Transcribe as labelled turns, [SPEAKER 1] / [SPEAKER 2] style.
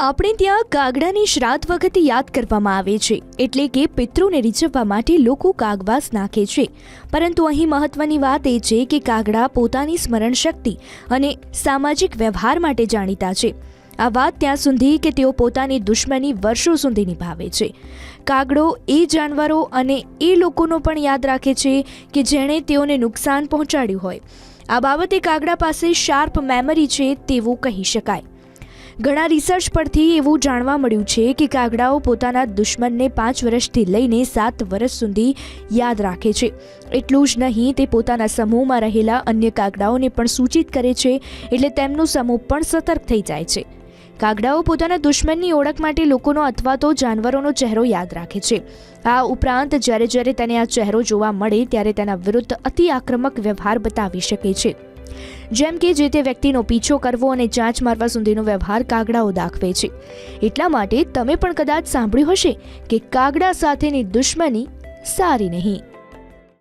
[SPEAKER 1] આપણે ત્યાં કાગડાની શ્રાદ્ધ વખતે યાદ કરવામાં આવે છે, એટલે કે પિતૃને રીઝવવા માટે લોકો કાગવાસ નાખે છે. પરંતુ અહીં મહત્વની વાત એ છે કે કાગડા પોતાની સ્મરણ શક્તિ અને સામાજિક વ્યવહાર માટે જાણીતા છે. આ વાત ત્યાં સુધી કે તેઓ પોતાની દુશ્મની વર્ષો સુધી નિભાવે છે. કાગડો એ જાનવરો અને એ લોકોનો પણ યાદ રાખે છે કે જેણે તેઓને નુકસાન પહોંચાડ્યું હોય. આ બાબતે કાગડા પાસે શાર્પ મેમરી છે તેવું કહી શકાય. ઘણા રિસર્ચ પરથી એવું જાણવા મળ્યું છે કે કાગડાઓ પોતાના દુશ્મનને પાંચ વર્ષથી લઈને સાત વર્ષ સુધી યાદ રાખે છે. એટલું જ નહીં, તે પોતાના સમૂહમાં રહેલા અન્ય કાગડાઓને પણ સૂચિત કરે છે, એટલે તેમનો સમૂહ પણ સતર્ક થઈ જાય છે. કાગડાઓ પોતાના દુશ્મનની ઓળખ માટે લોકોનો અથવા તો જાનવરોનો ચહેરો યાદ રાખે છે. આ ઉપરાંત, જ્યારે જ્યારે તેને આ ચહેરો જોવા મળે, ત્યારે તેના વિરુદ્ધ અતિ આક્રમક વ્યવહાર બતાવી શકે છે. જેમ કે જે તે વ્યક્તિનો પીછો કરવો અને ચાંચ મારવા સુધીનો વ્યવહાર કાગડાઓ દાખવે છે. એટલા માટે તમે પણ કદાચ સાંભળ્યું હશે કે કાગડા સાથેની દુશ્મની સારી નહીં.